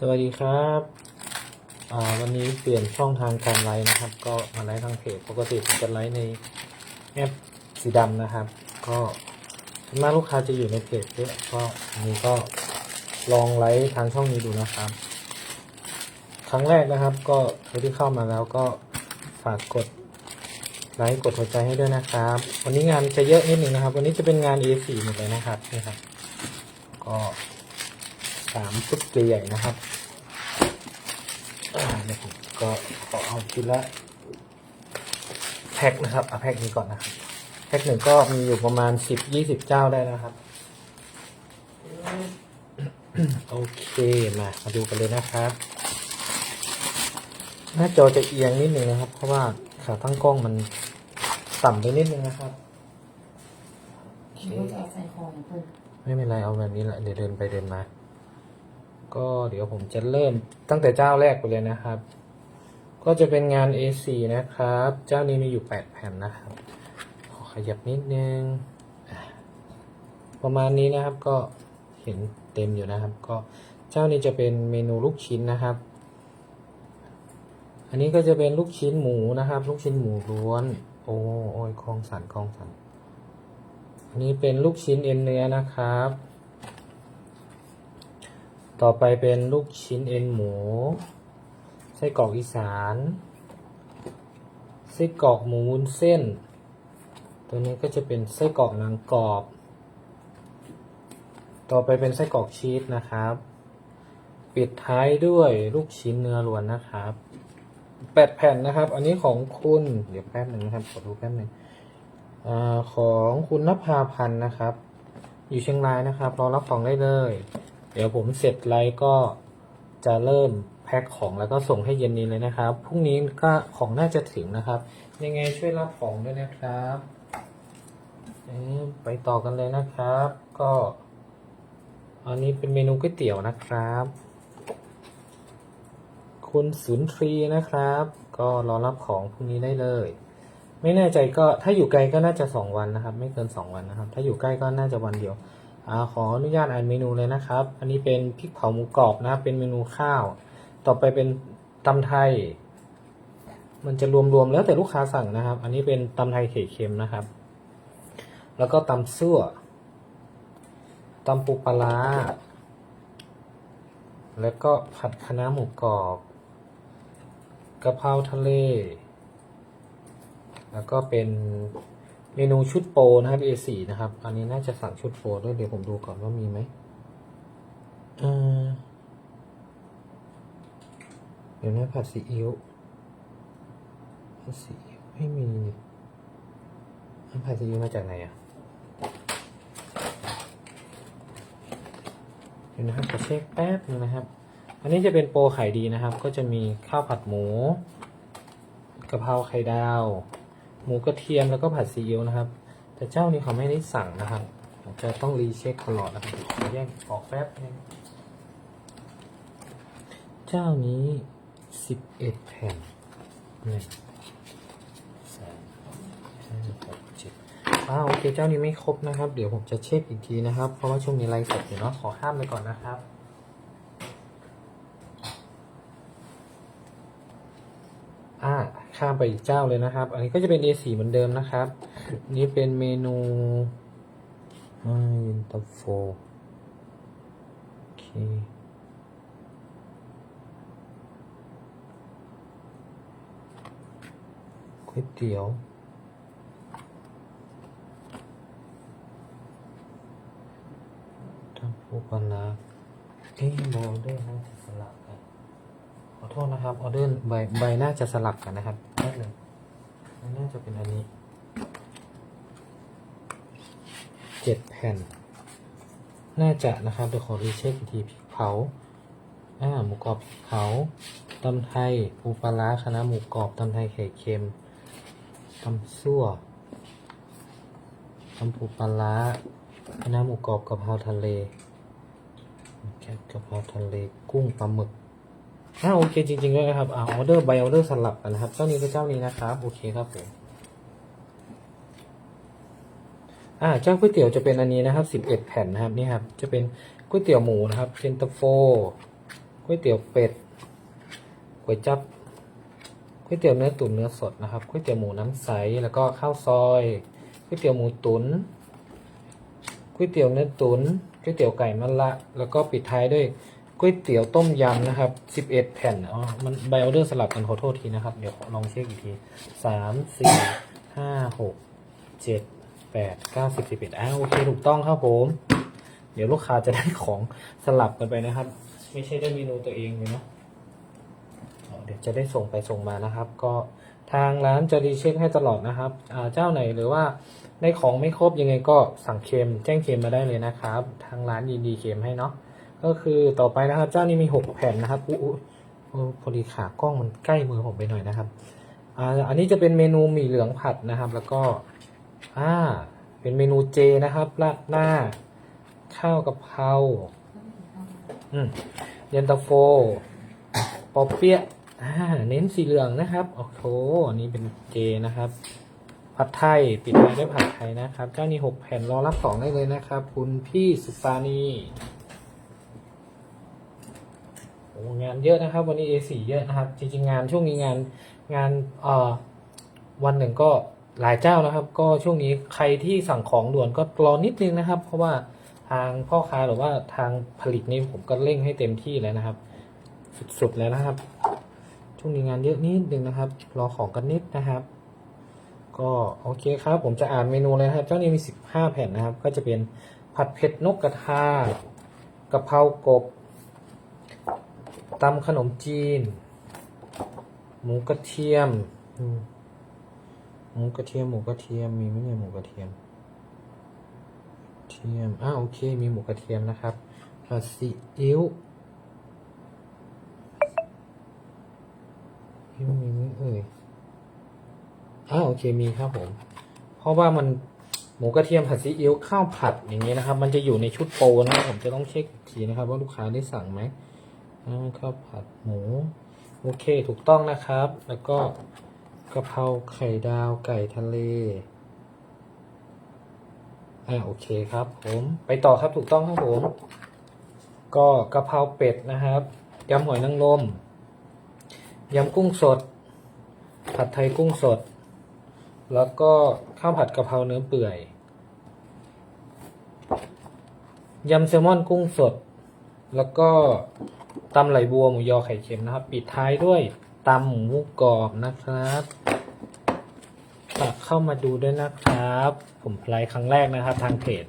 สวัสดีครับวันนี้เปลี่ยนช่องทางการไลฟ์นะครับ ก็มาไลฟ์ทางเพจปกติผมจะไลฟ์ในแอปสีดำนะครับ ก็ส่วนมากลูกค้าจะอยู่ในเพจเยอะก็อันนี้ก็ลองไลฟ์ทางช่องนี้ดูนะครับ ครั้งแรกนะครับ ก็ใครที่เข้ามาแล้วก็ฝากกดไลค์กดหัวใจให้ด้วยนะครับ วันนี้งานจะเยอะนิดหนึ่งนะครับ วันนี้จะเป็นงาน A4 หมดเลยนะครับนี่ครับ ก็ สามชุดใหญ่ๆนะครับอ่าเดี๋ยวผมก็ขอเอาทีละแพ็คนะครับเอาแพ็คนี้ก่อนนะครับแพ็คหนึ่งก็มีอยู่ประมาณสิบยี่สิบเจ้าได้นะครับ โอเคมามาดูกันเลยนะครับ หน้าจอจะเอียงนิดนึงนะครับ เพราะว่าขาตั้งกล้องมันต่ำไปนิดนึงนะครับโอเคต้องจะเอาใส่ของเพิ่นไม่เป็นไรเอาแบบนี้แหละเดี๋ยวเดินไปเดินมา ก็เดี๋ยวผมจะเริ่มตั้งแต่เจ้าแรกไปเลยนะครับ ก็จะเป็นงาน A4 นะครับ เจ้านี้มีอยู่ 8 แผ่นนะครับ ขอขยับนิดนึง ประมาณนี้นะครับก็เห็นเต็มอยู่นะครับ ก็เจ้านี้จะเป็นเมนูลูกชิ้นนะครับ อันนี้ก็จะเป็นลูกชิ้นหมูนะครับ ลูกชิ้นหมูล้วน โอ้โอ้ยคลองสันคลองสันอันนี้เป็นลูกชิ้นเอ็นเนื้อนะครับ ต่อไปเป็นลูกชิ้นเอ็นหมู ไส้กรอกอีสาน ไส้กรอกหมูวุ้นเส้น ตัวนี้ก็จะเป็นไส้กรอกหนังกรอบ ต่อไปเป็นไส้กรอกชีสนะครับ ปิดท้ายด้วยลูกชิ้นเนื้อล้วนนะครับแปดแผ่นนะครับ อันนี้ของคุณ เดี๋ยวแป๊บหนึ่งนะครับ ขอดูแป๊บหนึ่งอของคุณนภาพันธ์นะครับ อยู่เชียงรายนะครับ รอรับของได้เลย เดี๋ยวผมเสร็จไลฟ์ก็จะเริ่มแพ็คของแล้วก็ส่งให้เย็นนี้เลยนะครับ พรุ่งนี้ก็ของน่าจะถึงนะครับ ยังไงช่วยรับของด้วยนะครับไปต่อกันเลยนะครับ ก็ อันนี้เป็นเมนูก๋วยเตี๋ยวนะครับ คุณสุนทรีนะครับ ก็รอรับของพรุ่งนี้ได้เลย ไม่แน่ใจก็ถ้าอยู่ไกลก็น่าจะสองวันนะครับ ไม่เกินสองวันนะครับ ถ้าอยู่ใกล้ก็น่าจะวันเดียว อขออนุญาตอ่านเมนูเลยนะครับ อันนี้เป็นพริกเผาหมูกรอบนะครับ เป็นเมนูข้าว ต่อไปเป็นตำไทย มันจะรวมๆแล้วแต่ลูกค้าสั่งนะครับ อันนี้เป็นตำไทยไข่เค็มนะครับ แล้วก็ตำซั่วตำปูปลาร้าแล้วก็ผัดคะน้าหมูกรอบกะเพราทะเล แล้วก็เป็น เมนูชุดโปรนะครับ A4 นะครับ อันนี้น่าจะสั่งชุดโปรด้วยเดี๋ยวผมดูก่อนว่ามีไหมเดี๋ยวนะผัดซีอิ๊วผัดซีอิ๊วไม่มีอันผัดซีอิ๊วมาจากไหนอะเดี๋ยวนะครับขอเช็คแป๊บนึงนะครับ อันนี้จะเป็นโปรไขายดีนะครับ ก็จะมีข้าวผัดหมูกะเพราไข่ดาว หมูกระเทียมแล้วก็ผัดซีอิ๊วนะครับ แต่เจ้านี้เขาไม่ได้สั่งนะครับจะต้องรีเช็คตลอดนะครับแยกออกแป๊บนึงเจ้านี้สิบเอ็ดแผ่นหนึ่งสามห้าหกเจ็ดอ้าโอเคเจ้านี้ไม่ครบนะครับ เดี๋ยวผมจะเช็คอีกทีนะครับ เพราะว่าช่วงนี้ไลฟ์สดอยู่เนาะขอข้ามไปก่อนนะครับ อ่า ข้ามไปอีกเจ้าเลยนะครับ อันนี้ก็จะเป็น A4 เหมือนเดิมนะครับ นี่เป็นเมนูอ่าเย็นตาโฟโอเคก๋วยเตี๋ยวทำปูปลาร้าเอ๊ะออเดอร์น่าจะสลับกันขอโทษนะครับ ออเดอร์ใบใบน่าจะสลับกันนะครับ แป๊บหนึงมันน่าจะเป็นอันนี้เจ็ดแผ่น น่าจะนะครับเดี๋ยวขอรีเช็คอีกทีพริกเผาอ่าหมูกรอบพริกเผาตำไทยปูปลาร้าคณะหมูกรอบตำไทยไข่เค็มตำซั่วตำปูปลาร้าคณะหมูกรอบกะเพราทะเลแกงกะเพราทะเล กุ้งปลาหมึก อ่าโอเคจริงๆด้วยนะครับอ่าออเดอร์ใบออเดอร์สลับกันนะครับ เจ้านี้กับเจ้านี้นะครับโอเคครับผมอ่าเจ้าก๋วยเตี๋ยวจะเป็นอันนี้นะครับสิบเอ็ดแผ่นนะครับนี่ครับจะเป็นก๋วยเตี๋ยวหมูนะครับเย็นตาโฟก๋วยเตี๋ยวเป็ดก๋วยจับก๋วยเตี๋ยวเนื้อตุ๋นเนื้อสดนะครับก๋วยเตี๋ยวหมูน้ำใสแล้วก็ข้าวซอยก๋วยเตี๋ยวหมูตุ๋นก๋วยเตี๋ยวเนื้อตุ๋นก๋วยเตี๋ยวไก่มะละ แล้วก็ปิดท้ายด้วย ก๋วยเตี๋ยวต้มยำนะครับ11แผ่นอ๋อมันไบออเดอร์สลับกันขอโทษทีนะครับ เดี๋ยวลองเช็คอีกทีสามสี่ห้าหกเจ็ดแปดเก้าสิบสิบเอ็ดอ้าวโอเคถูกต้องครับผม เดี๋ยวลูกค้าจะได้ของสลับกันไปนะครับ ไม่ใช่ได้เมนูตัวเองเลยเนาะเดี๋ยวจะได้ส่งไปส่งมานะครับ ก็ทางร้านจะรีเช็คให้ตลอดนะครับเจ้าไหนหรือว่าได้ของไม่ครบยังไงก็สั่งเค็มแจ้งเค็มมาได้เลยนะครับ ทางร้านยินดีเค็มให้เนาะ ก็คือต่อไปนะครับ เจ้านี้มีหกแผ่นนะครับอู้พอดีขากล้องมันใกล้มือผมไปหน่อยนะครับอ่าอันนี้จะเป็นเมนูหมี่เหลืองผัดนะครับ แล้วก็อ่าเป็นเมนูเจนะครับราดหน้า ข้าวกะเพราอืมเย็นตาโฟปอเปี๊ยะอ่าเน้นสีเหลืองนะครับโอ้โหอันนี้เป็นเจนะครับ ผัดไทยปิดท้ายด้วยผัดไทยนะครับ เจ้านี้หกแผ่นรอรับของได้เลยนะครับ คุณพี่สุปานี งานเยอะนะครับ วันนี้ A4 เยอะนะครับ จริงๆงานช่วงนี้งานงานเอ่อวันหนึ่งก็หลายเจ้านะครับ ก็ช่วงนี้ใครที่สั่งของด่วนก็รอนิดนึงนะครับ เพราะว่าทางพ่อค้าหรือว่าทางผลิตนี่ผมก็เร่งให้เต็มที่แล้วนะครับ สุดๆแล้วนะครับ ช่วงนี้งานเยอะนิดนึงนะครับ รอของกันนิดนะครับ ก็โอเคครับ ผมจะอ่านเมนูเลยนะครับ เจ้านี้มี 15 แผ่นนะครับ ก็จะเป็นผัดเผ็ดนกกระทากะเพรากบ ตำขนมจีน หมูกระเทียมหมูกระเทียมหมูกระเทียมมีไหมเนี่ยหมูกระเทียม เทียมอ่าโอเค มีหมูกระเทียมนะครับผัดซีอิ๊วมีไหมเอ่ยอ่าโอเคมีครับผม เพราะว่ามันหมูกระเทียมผัดซีอิ๊วข้าวผัดอย่างนี้นะครับ มันจะอยู่ในชุดโปรนะผมจะต้องเช็คอีกทีนะครับ ว่าลูกค้าได้สั่งไหม ข้าวผัดหมู โอเคถูกต้องนะครับ แล้วก็กะเพราไข่ดาวไก่ทะเลอ่าโอเคครับผมไปต่อครับถูกต้องครับผม ก็กะเพราเป็ดนะครับยำหอยนางรมยำกุ้งสด ผัดไทยกุ้งสด แล้วก็ข้าวผัดกะเพราเนื้อเปื่อยยำแซลมอนกุ้งสด แล้วก็ ตำไหลบัวหมูยอไข่เค็มนะครับ ปิดท้ายด้วยตำหมูกรอบนะครับฝากเข้ามาดูด้วยนะครับ ผมไลฟ์ครั้งแรกนะครับ ทางเพจ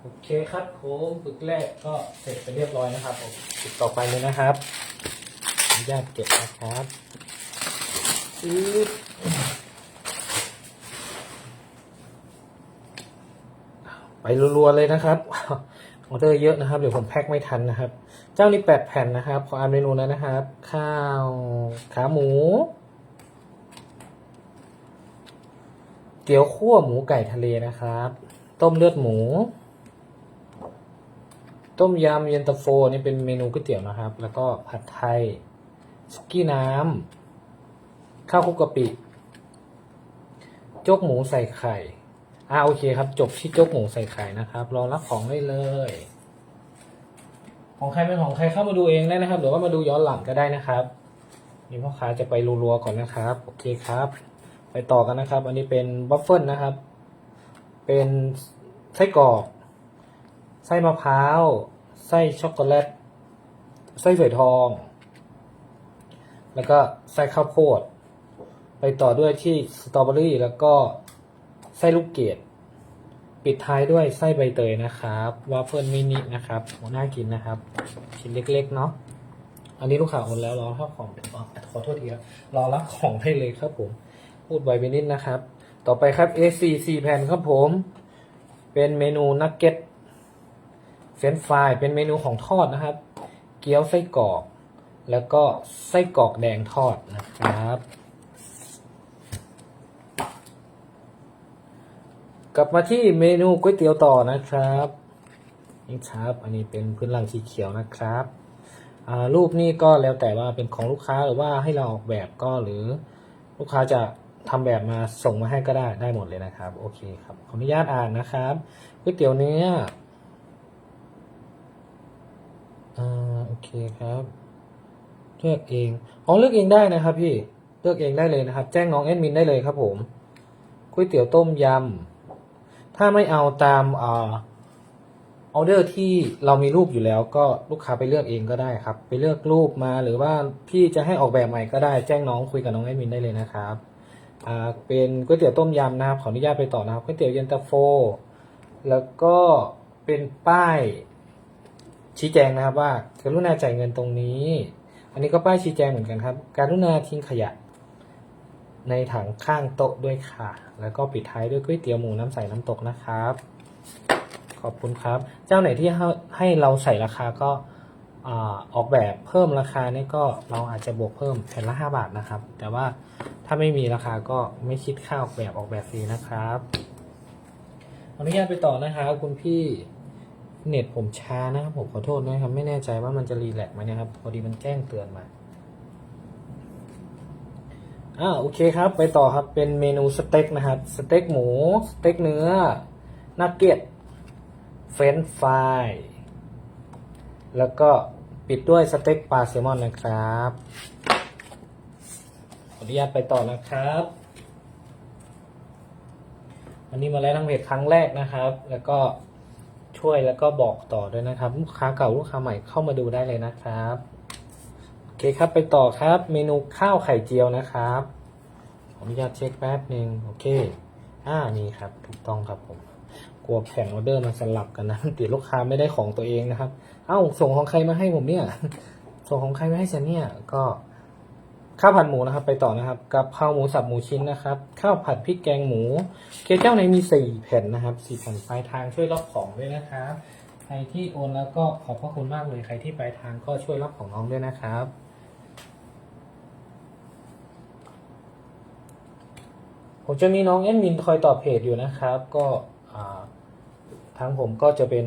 โอเคครับผมฝึกแรกก็เสร็จไปเรียบร้อยนะครับผมฝึกต่อไปเลยนะครับอนุญาตเก็บนะครับปึ๊บ ไปรัวๆเลยนะครับออเดอร์เยอะนะครับเดี๋ยวผมแพ็คไม่ทันนะครับ เจ้านี้แปดแผ่นนะครับ ขออ่านเมนูแล้วนะครับ ข้าวขาหมู เกี๊ยวคั่วหมูไก่ทะเลนะครับ ต้มเลือดหมู ต้มยำเย็นตาโฟนี่เป็นเมนูก๋วยเตี๋ยวนะครับ แล้วก็ผัดไทยสุกี้น้ำข้าวคุกกะปิโจ๊กหมูใส่ไข่ อ่าโอเคครับ จบที่โจ๊กหมูใส่ไข่นะครับ รอรับของได้เลย ของใครเป็นของใครเข้ามาดูเองได้นะครับหรือว่ามาดูย้อนหลังก็ได้นะครับนี่พ่อค้าจะไปรัวๆก่อนนะครับโอเคครับ ไปต่อกันนะครับ อันนี้เป็นบัฟเฟิลนะครับ เป็นไส้กรอกไส้มะพร้าวไส้ช็อกโกแลตไส้ฝอยทอง แล้วก็ไส้ข้าวโพด ไปต่อด้วยที่สตรอเบอรี่แล้วก็ ไส้ลูกเกดปิดท้ายด้วยไส้ใบเตยนะครับวาเฟิลมินินะครับโหน่ากินนะครับ ชิ้นเล็กๆเนาะอันนี้ลูกค้าโอนแล้วรอรับของอ๋อขอโทษทีครับรอรับของได้เลยครับผม พูดไวไปนิดนะครับ ต่อไปครับ A4 4แผ่นครับผม เป็นเมนูนักเก็ตเฟรนฟรายเป็นเมนูของทอดนะครับ เกี๊ยวไส้กรอก แล้วก็ไส้กรอกแดงทอดนะครับ ลับมาที่เมนูก๋วยเตี๋ยวต่อนะครับนี่ครับอันนี้เป็นพื้นหลังสีเขียวนะครับรูปนี้ก็แล้วแต่ว่าเป็นของลูกค้าหรือว่าให้เราออกแบบก็หรือลูกค้าจะทำแบบมาส่งมาให้ก็ได้ได้หมดเลยนะครับ โอเคครับขออนุญาตอ่านนะครับก๋วยเตี๋ยวเนื้ออ่าโอเคครับเลือกเองอ๋อเลือกเองได้นะครับพี่เลือกเองได้เลยนะครับ แจ้งน้องแอดมินได้เลยครับผมก๋วยเตี๋ยวต้มยำ ถ้าไม่เอาตามออเดอร์ที่เรามีรูปอยู่แล้วก็ลูกค้าไปเลือกเองก็ได้ครับ ไปเลือกรูปมาหรือว่าพี่จะให้ออกแบบใหม่ก็ได้แจ้งน้องคุยกับน้องแอดมินได้เลยนะครับเป็นก๋วยเตี๋ยวต้มยำนะครับขออนุญาตไปต่อนะครับก๋วยเตี๋ยวเย็นตาโฟ แล้วก็เป็นป้ายชี้แจงนะครับว่าการุณาจ่ายเงินตรงนี้ อันนี้ก็ป้ายชี้แจงเหมือนกันครับ การุณาทิ้งขยะ ในถังข้างโต๊ะด้วยค่ะ แล้วก็ปิดท้ายด้วยก๋วยเตี๋ยวหมูน้ำใสน้ำตกนะครับ ขอบคุณครับ เจ้าไหนที่ให้เราใส่ราคาก็อออกแบบเพิ่มราคานี่ก็เราอาจจะบวกเพิ่มแผ่นละ 5 บาทนะครับ แต่ว่าถ้าไม่มีราคาก็ไม่คิดค่าออกแบบออกแบบฟรีนะครับอนุญาตไปต่อนะครับคุณพี่เน็ตผมช้านะครับผมขอโทษนะครับ ไม่แน่ใจว่ามันจะรีแลกซ์ไหมนะครับพอดีมันแจ้งเตือนมา อ่าโอเคครับ ไปต่อครับเป็นเมนูสเต็กนะครับ สเต็กหมู สเต็กเนื้อนักเก็ตเฟรนฟรายแล้วก็ปิดด้วยสเต็กปลาแซลมอนนะครับขออนุญาตไปต่อนะครับ วันนี้มาแล้วทั้งเพจครั้งแรกนะครับ แล้วก็ช่วยแล้วก็บอกต่อด้วยนะครับ ลูกค้าเก่าลูกค้าใหม่เข้ามาดูได้เลยนะครับ เคครับ ไปต่อครับ เมนูข้าวไข่เจียวนะครับขออนุญาตเช็คแป๊บหนึ่งโอเคอ่านี่ครับ ถูกต้องครับผมกลัวแผ่นออเดอร์มันสลับกันนะติดลูกค้าไม่ได้ของตัวเองนะครับ เอ้าส่งของใครมาให้ผมเนี่ย ส่งของใครมาให้ฉันเนี่ยก็ข้าวผัดหมูนะครับ ไปต่อนะครับกับข้าวหมูสับหมูชิ้นนะครับ ข้าวผัดพริกแกงหมู เคเจ้าในมีสี่แผ่นนะครับสี่แผ่นปลายทางช่วยรับของด้วยนะครับใครที่โอนแล้วก็ขอบพระคุณมากเลยใครที่ปลายทางก็ช่วยรับของน้องด้วยนะครับ ผมจะมีน้องแอดมินคอยตอบเพจอยู่นะครับ ก็ทางผมก็จะเป็น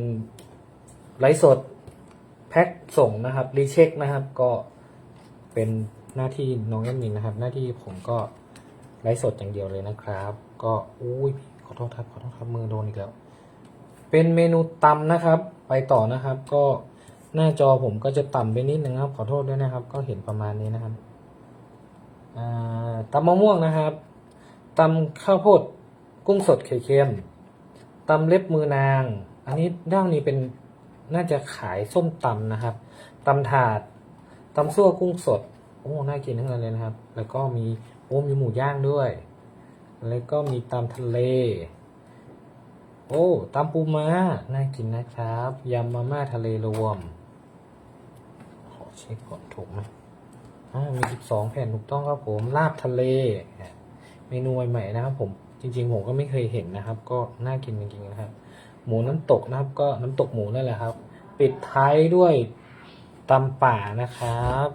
ไลฟ์สดแพ็คส่งนะครับรีเช็คนะครับ ก็เป็นหน้าที่น้องแอดมินนะครับ หน้าที่ผมก็ไลฟ์สดอย่างเดียวเลยนะครับ ก็อุ้ยขอโทษครับขอโทษครับมือโดนอีกแล้วเป็นเมนูตำนะครับ ไปต่อนะครับ ก็หน้าจอผมก็จะต่ำไปนิดนึงครับ ขอโทษด้วยนะครับ ก็เห็นประมาณนี้นะครับตำมะม่วงนะครับ ตำข้าวโพดกุ้งสดไข่เค็มตำเล็บมือนาง อันนี้ด้านนี้เป็นน่าจะขายส้มตำนะครับตำถาดตำซั่วกุ้งสด โอ้ น่ากินทั้งนั้นเลยนะครับ แล้วก็มีโอ้มีหมูย่างด้วย แล้วก็มีตำทะเล โอ้ตำปูม้า น่ากินนะครับ ยำมาม่าทะเลรวม ขอเช็คก่อนถูกไหมอ่ามี12แผ่นถูกต้องครับผม ลาบทะเล มนูใหม่ๆนะครับ ผมจริง ๆ ผมก็ไม่เคยเห็นนะครับ ก็น่ากินจริงๆนะครับ หมูน้ำตกนะครับ ก็น้ำตกหมูนั่นแหละครับ ปิดท้ายด้วยตำป่านะครับ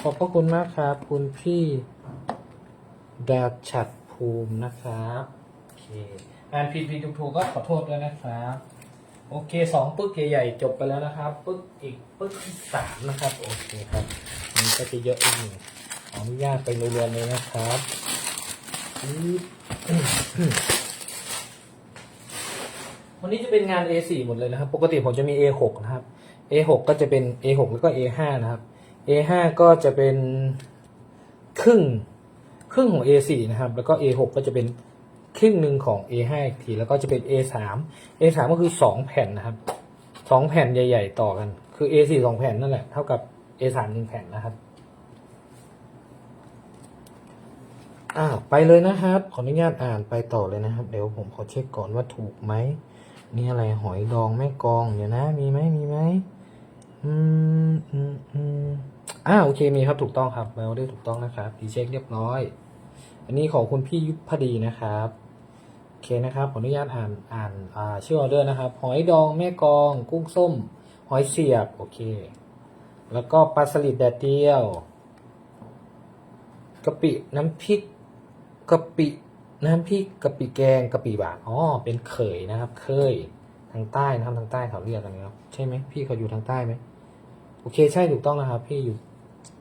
ขอบพระคุณมากครับ คุณพี่ดาชัดภูมินะครับโอเคอ่านผิดผิดถูกถูกก็ขอโทษด้วยนะครับโอเคสองปึ๊กใหญ่ๆจบไปแล้วนะครับ ปึ๊กอีกปึ๊กที่สามนะครับ โอเคครับมันก็จะเยอะอีกหนึ่งขออนุญาตไปรวมๆเลยนะครับ วันนี้จะเป็นงาน A4 หมดเลยนะครับ ปกติผมจะมี A6 นะครับ A6 ก็จะเป็น A6 แล้วก็ A5 นะครับ A5 ก็จะเป็นครึ่งครึ่งของ A4 นะครับ แล้วก็ A6 ก็จะเป็นครึ่งหนึ่งของ A5 อีกที แล้วก็จะเป็น A3 A3 ก็คือสองแผ่นนะครับสองแผ่นใหญ่ ๆ ต่อกัน คือ A4 สองแผ่นนั่นแหละ เท่ากับ A3 หนึ่งแผ่นนะครับ อ่าไปเลยนะครับ ขออนุญาตอ่านไปต่อเลยนะครับ เดี๋ยวผมขอเช็คก่อนว่าถูกไหมนี่อะไรหอยดองแม่กองเดี๋ยวนะ มีไหมมีไหมอืมอืมอืมอ่าโอเคมีครับถูกต้องครับไบโอได้ถูกต้องนะครับดีเช็คเรียบร้อย อันนี้ของคุณพี่ยุพดีนะครับโอเคนะครับขออนุญาตอ่านอ่านอ่าชื่อออเดอร์นะครับ หอยดองแม่กอง กุ้งส้ม หอยเสียบโอเค แล้วก็ปลาสลิดแดดเดียวกะปิน้ำพริก กะปิน้ำพริกกะปิแกงกะปิบาทอ๋อเป็นเขยนะครับ เคยทางใต้นะครับทางใต้เขาเรียกกันนะครับใช่ไหมพี่เขาอยู่ทางใต้ไหมโอเคใช่ถูกต้องนะครับ พี่อยู่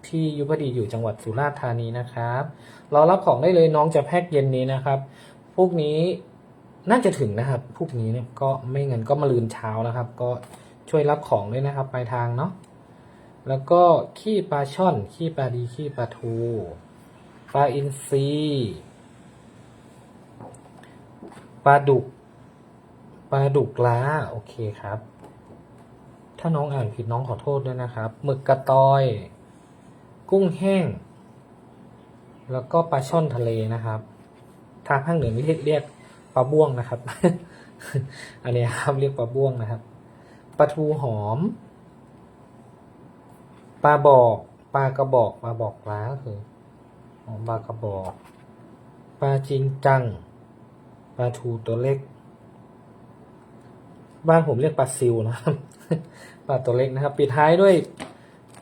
พี่ยุพดีอยู่จังหวัดสุราษฎร์ธานีนะครับรอรับของได้เลยน้องจะแพ็คเย็นนี้นะครับ พวกนี้น่าจะถึงนะครับพวกนี้เนี่ยก็ไม่งั้นก็มาลืนเช้านะครับ ก็ช่วยรับของด้วยนะครับปลายทางเนาะแล้วก็ขี้ปลาช่อนขี้ปลาดีขี้ปลาทูปลาอินทรี ปลาดุกปลาดุกล้า โอเคครับ ถ้าน้องอ่านผิดน้องขอโทษด้วยนะครับหมึกกระตอย กุ้งแห้ง แล้วก็ปลาช่อนทะเลนะครับ ทางภาคเหนือเรียกเรียกปลาบ้วงนะครับ อันนี้ครับเรียกปลาบ้วงนะครับปลาทูหอมปลาบอกปลากระบอกปลาบอกล้าก็คือปลากระบอกปลาจริงจัง ลาทูตัวเล็ก บ้านผมเรียกปลาซิวนะครับปลาตัวเล็กนะครับ ปิดท้ายด้วย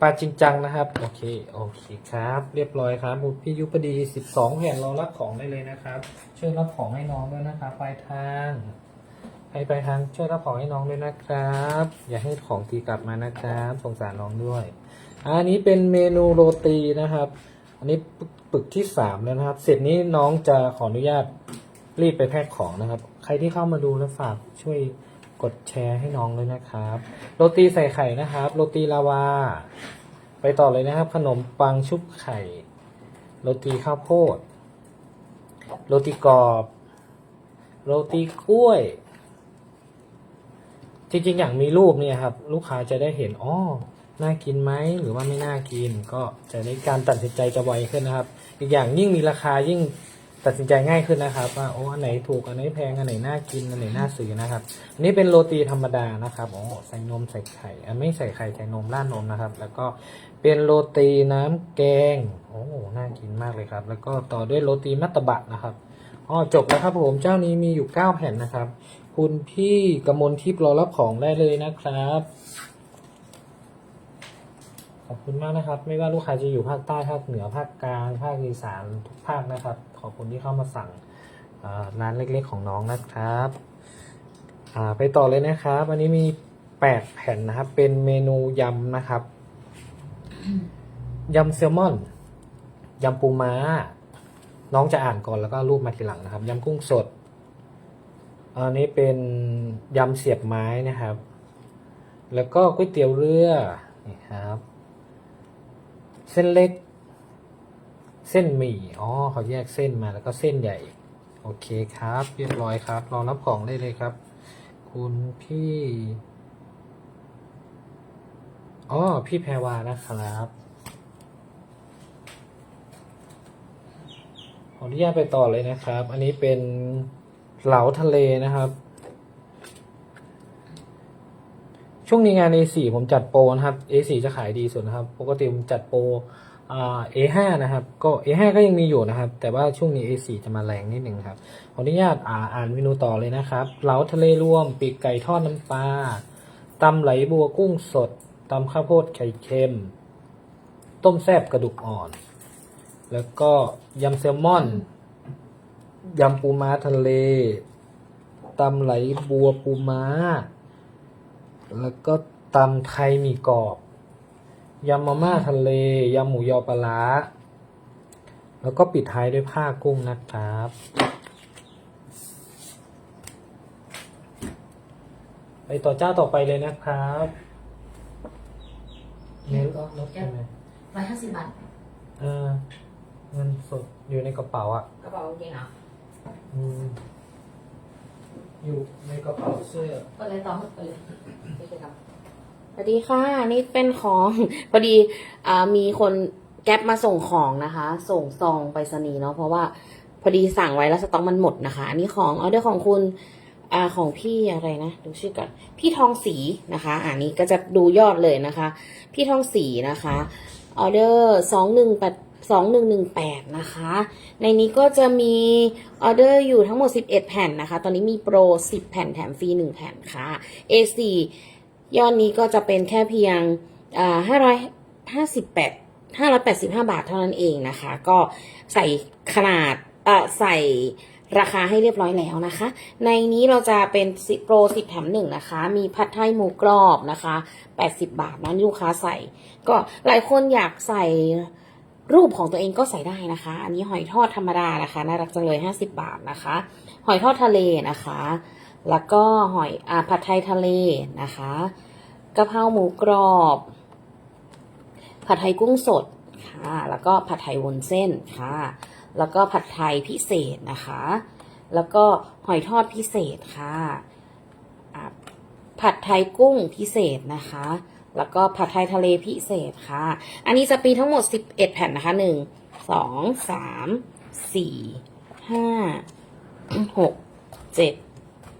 ปลาจริงจังนะครับ โอเค โอเคครับ เรียบร้อยครับพี่ยุพดีสิบสองแผ่นรอรับของได้เลยนะครับ ช่วยรับของให้น้องด้วยนะครับปลายทางใครปลายทางช่วยรับของให้น้องด้วยนะครับ อย่าให้ของตีกลับมานะครับ สงสารน้องด้วย อันนี้เป็นเมนูโรตีนะครับ อันนี้ปึกที่สามแล้วนะครับ เสร็จนี้น้องจะขออนุญาต รีบไปแพ็คของนะครับ ใครที่เข้ามาดูแล้วฝากช่วยกดแชร์ให้น้องด้วยนะครับ โรตีใส่ไข่นะครับ โรตีลาวา ไปต่อเลยนะครับ ขนมปังชุบไข่ โรตีข้าวโพด โรตีกรอบ โรตีกล้วย จริงๆ อย่างมีรูปเนี่ยครับ ลูกค้าจะได้เห็นอ๋อน่ากินไหมหรือว่าไม่น่ากิน ก็จะได้การตัดสินใจจะไวขึ้นนะครับ อีกอย่างยิ่งมีราคายิ่ง ตัดสินใจง่ายขึ้นนะครับว่าโอ้อันไหนถูกอันไหนแพงอันไหนน่ากินอันไหนน่าซื้อนะครับอันนี้เป็นโรตีธรรมดานะครับโอ๋อใส่นมใส่ไข่อันไม่ใส่ไข่ใส่นมราดนมนะครับ แล้วก็เป็นโรตีน้ำแกงโอ้น่ากินมากเลยครับ แล้วก็ต่อด้วยโรตีมัตตบะนะครับอ๋อจบแล้วครับผมเจ้านี้มีอยู่ 9 แผ่นนะครับ คุณพี่กมลทิพย์รอรับของได้เลยนะครับขอบคุณมากนะครับ ไม่ว่าลูกค้าจะอยู่ภาคใต้ภาคเหนือภาคกลางภาคอีสานทุกภาคนะครับ ขอบคุณที่เข้ามาสั่งร้านเล็กๆของน้องนะครับไปต่อเลยนะครับอันนี้มี8แผ่นนะครับ เป็นเมนูยำนะครับยำแซลมอนยำปูม้า น้องจะอ่านก่อนแล้วก็รูปมาทีหลังนะครับยำกุ้งสดอันนี้เป็นยำเสียบไม้นะครับ แล้วก็ก๋วยเตี๋ยวเรือนี่ครับ เส้นเล็ก เส้นหมี่ อ๋อ เขาแยกเส้นมาแล้วก็เส้นใหญ่ โอเคครับ เรียบร้อยครับรอรับของได้เลยครับ คุณพี่ อ๋อ พี่แพรวานะครับขออนุญาตไปต่อเลยนะครับ อันนี้เป็นเหลาทะเลนะครับ ช่วงนี้งาน A4 ผมจัดโปรนะครับ A4 จะขายดีสุดนะครับ ปกติผมจัดโปร A5 นะครับ ก็ A5 ก็ยังมีอยู่นะครับ แต่ว่าช่วงนี้ A4 จะมาแรงนิดหนึ่งครับ ขออนุญาตอ่าอ่านเมนูต่อเลยนะครับเหลาทะเลรวม ปีกไก่ทอดน้ำปลาตำไหลบัวกุ้งสดตำข้าวโพดไข่เค็ม ต้มแซบกระดูกอ่อน แล้วก็ยำแซลมอนยำปูม้าทะเลตำไหลบัวปูม้า แล้วก็ตำไทยมีกรอบ ยำมาม่าทะเลยำหมูยอปลาร้าแล้วก็ปิดท้ายด้วยผ้ากุ้งนะครับ ไปต่อเจ้าต่อไปเลยนะครับเน้นก็ลดใช่ไหมร้อยห้าสิบบาทเออเงินสดอยู่ในกระเป๋าอะ กระเป๋ากางเกงเหรออืมอยู่ในกระเป๋าเสื้อ เปิดเลยต่อเปิดเลยไปเลยครับส วัสดีค่ะ นี่เป็นของ พอดีอมีคนแก๊ปมาส่งของนะคะ ส่งซองไปรษณีย์เนาะเพราะว่าพอดีสั่งไว้แล้วสต็อกมันหมดนะคะอันนี้ของออเดอร์ของคุณอาของพี่อะไรนะดูชื่อก่อนพี่ทองศรีนะคะอันนี้ก็จะดูยอดเลยนะคะ พี่ทองศรีนะคะออเดอร์สองหนึ่งแปดสองหนึ่งหนึ่งแปดนะคะ ในนี้ก็จะมีออเดอร์อยู่ทั้งหมด11แผ่นนะคะ ตอนนี้มีโปร10แผ่นแถมฟรี1แผ่นค่ะ A4 ยอดนี้ก็จะเป็นแค่เพียงอ่า558 585บาทเท่านั้นเองนะคะ ก็ใส่ขนาดเอ่อใส่ราคาให้เรียบร้อยแล้วนะคะ ในนี้เราจะเป็นโปร10แถม1นะคะ มีผัดไทยหมูกรอบนะคะ80บาทนะลูกค้าใส่ ก็หลายคนอยากใส่รูปของตัวเองก็ใส่ได้นะคะ อันนี้หอยทอดธรรมดานะคะ น่ารักจังเลย 50 บาทนะคะ หอยทอดทะเลนะคะ แล้วก็หอยอผัดไทยทะเลนะคะกะเพราหมูกรอบ ผัดไทยกุ้งสดค่ะ แล้วก็ผัดไทยวนเส้นค่ะ แล้วก็ผัดไทยพิเศษนะคะ แล้วก็หอยทอดพิเศษค่ะอะผัดไทยกุ้งพิเศษนะคะ แล้วก็ผัดไทยทะเลพิเศษค่ะ อันนี้จะปีทั้งหมด 11 แผ่นนะคะ 1 2 3 4 5 6 7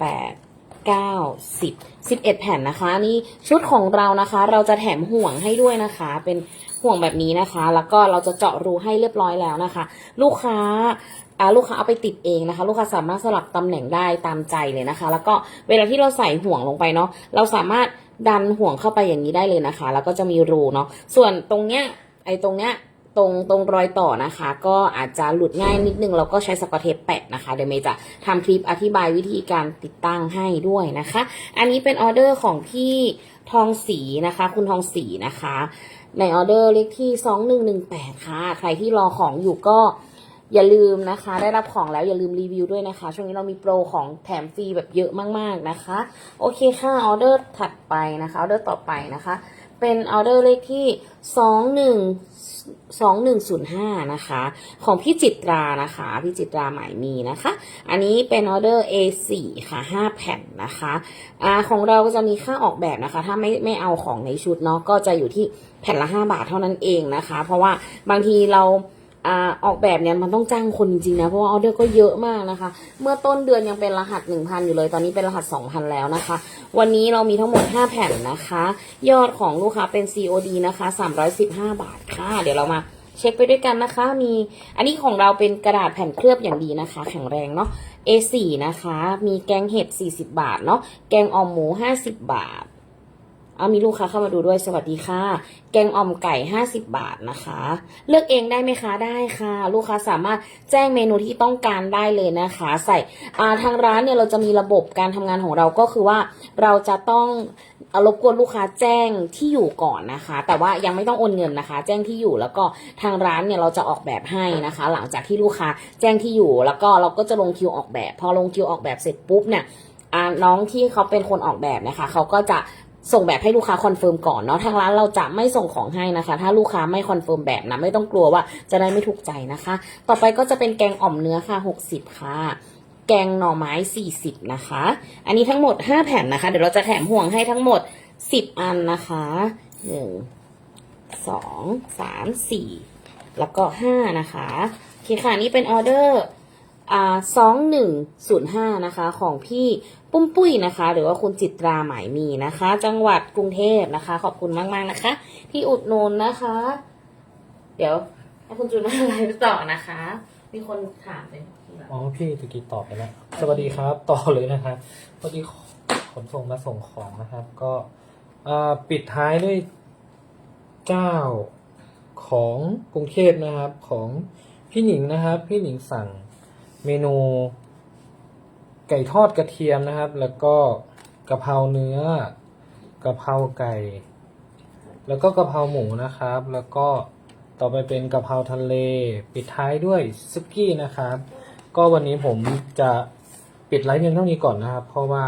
8 9 10 11แผ่นนะคะ นี่ชุดของเรานะคะ เราจะแถมห่วงให้ด้วยนะคะ เป็นห่วงแบบนี้นะคะ แล้วก็เราจะเจาะรูให้เรียบร้อยแล้วนะคะ ลูกค้าอ่าลูกค้าเอาไปติดเองนะคะ ลูกค้าสามารถสลับตำแหน่งได้ตามใจเลยนะคะ แล้วก็เวลาที่เราใส่ห่วงลงไปเนาะเราสามารถดันห่วงเข้าไปอย่างนี้ได้เลยนะคะ แล้วก็จะมีรูเนาะส่วนตรงเนี้ยไอ้ตรงเนี้ย ตรงตรงรอยต่อนะคะ ก็อาจจะหลุดง่ายนิดนึง เราก็ใช้สกอตเทปแปะนะคะเดี๋ยวเมย์จะทำคลิปอธิบายวิธีการติดตั้งให้ด้วยนะคะ อันนี้เป็นออเดอร์ของพี่ทองศรีนะคะ คุณทองศรีนะคะ ในออเดอร์เลขที่สองหนึ่งหนึ่งแปดค่ะ ใครที่รอของอยู่ก็อย่าลืมนะคะ ได้รับของแล้วอย่าลืมรีวิวด้วยนะคะ ช่วงนี้เรามีโปรของแถมฟรีแบบเยอะมากๆนะคะ โอเคค่ะออเดอร์ถัดไปนะคะออเดอร์ต่อไปนะคะ เป็นออเดอร์เลขที่สองหนึ่งสองหนึ่งศูนย์ห้านะคะ ของพี่จิตรานะคะ พี่จิตราหมายมีนะคะ อันนี้เป็นออเดอร์ A4 ค่ะ5แผ่นนะคะอ่าของเราก็จะมีค่าออกแบบนะคะ ถ้าไม่ไม่เอาของในชุดเนาะก็จะอยู่ที่แผ่นละ5บาทเท่านั้นเองนะคะ เพราะว่าบางทีเรา อออกแบบเนี่ยมันต้องจ้างคนจริงๆนะ เพราะว่าออเดอร์ก็เยอะมากนะคะ เมื่อต้นเดือนยังเป็นรหัส 1,000 อยู่เลย ตอนนี้เป็นรหัส 2,000 แล้วนะคะ วันนี้เรามีทั้งหมด 5 แผ่นนะคะ ยอดของลูกค้าเป็น COD นะคะ 315 บาทค่ะ เดี๋ยวเรามาเช็คไปด้วยกันนะคะ มีอันนี้ของเราเป็นกระดาษแผ่นเคลือบอย่างดีนะคะ แข็งแรงเนาะ A4 นะคะ มีแกงเห็ด40 บาทเนาะ แกงอ่อมหมู 50 บาท เอามีลูกค้าเข้ามาดูด้วยสวัสดีค่ะ แกงอ่อมไก่ 50 บาทนะคะ เลือกเองได้ไหมคะได้ค่ะ ลูกค้าสามารถแจ้งเมนูที่ต้องการได้เลยนะคะ ใส่อ่าทางร้านเนี่ยเราจะมีระบบการทำงานของเราก็คือว่าเราจะต้องเอารบกวนลูกค้าแจ้งที่อยู่ก่อนนะคะ แต่ว่ายังไม่ต้องโอนเงินนะคะ แจ้งที่อยู่แล้วก็ทางร้านเนี่ยเราจะออกแบบให้นะคะ หลังจากที่ลูกค้าแจ้งที่อยู่แล้วก็เราก็จะลงคิวออกแบบ พอลงคิวออกแบบเสร็จปุ๊บเนี่ยน้องที่เขาเป็นคนออกแบบนะคะ เขาก็จะ ส่งแบบให้ลูกค้าคอนเฟิร์มก่อนเนาะทางร้านเราจะไม่ส่งของให้นะคะ ถ้าลูกค้าไม่คอนเฟิร์มแบบนะไม่ต้องกลัวว่าจะได้ไม่ถูกใจนะคะ ต่อไปก็จะเป็นแกงอ่อมเนื้อค่ะ 60 ค่ะแกงหน่อไม้ 40 นะคะ อันนี้ทั้งหมด 5 แผ่นนะคะ เดี๋ยวเราจะแถมห่วงให้ทั้งหมด 10 อันนะคะ 1 2 3 4 แล้วก็ 5 นะคะ โอเคค่ะ นี่เป็นออเดอร์อ่าสองหนึ่งศูนย์ห้านะคะ ของพี่ ปุ้มปุ้ยนะคะ หรือว่าคุณจิตราหมายมีนะคะ จังหวัดกรุงเทพนะคะ ขอบคุณมากๆนะคะ ที่อุดหนุนนะคะ เดี๋ยวให้คุณจูนมาไลฟ์ต่อนะคะ มีคนถามเลยอ๋อพี่ตะกี้ตอบไปแล้วสวัสดีครับต่อเลยนะครับพอดีขนส่งมาส่งของนะครับ ก็ปิดท้ายด้วยเจ้าของกรุงเทพนะครับ ของพี่หนิงนะครับ พี่หนิงสั่งเมนู ไก่ทอดกระเทียมนะครับ แล้วก็กะเพราเนื้อกะเพราไก่ แล้วก็กะเพราหมูนะครับ แล้วก็ต่อไปเป็นกะเพราทะเล ปิดท้ายด้วยซุกี้นะครับ ก็วันนี้ผมจะปิดไลฟ์เพียงเท่านี้ก่อนนะครับ เพราะว่า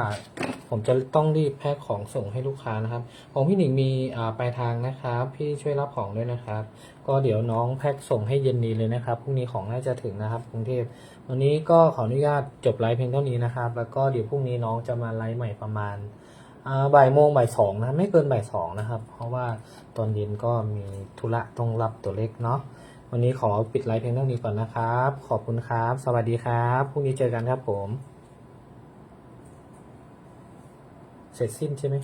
ผมจะต้องรีบแพ็คของส่งให้ลูกค้านะครับ ของพี่หนิงมีปลายทางนะครับ พี่ช่วยรับของด้วยนะครับ ก็เดี๋ยวน้องแพ็คส่งให้เย็นนี้เลยนะครับพรุ่งนี้ของน่าจะถึงนะครับกรุงเทพวันนี้ก็ขออนุญาตจบไลฟ์เพียงเท่านี้นะครับ แล้วก็เดี๋ยวพรุ่งนี้น้องจะมาไลฟ์ใหม่ประมาณบ่ายโมงบ่ายสองนะไม่เกินบ่ายสองนะครับ เพราะว่าตอนเย็นก็มีธุระต้องรับตัวเล็กเนาะวันนี้ขอปิดไลฟ์เพียงเท่านี้ก่อนนะครับ ขอบคุณครับ สวัสดีครับ พรุ่งนี้เจอกันครับผม เสร็จสิ้นใช่ไหม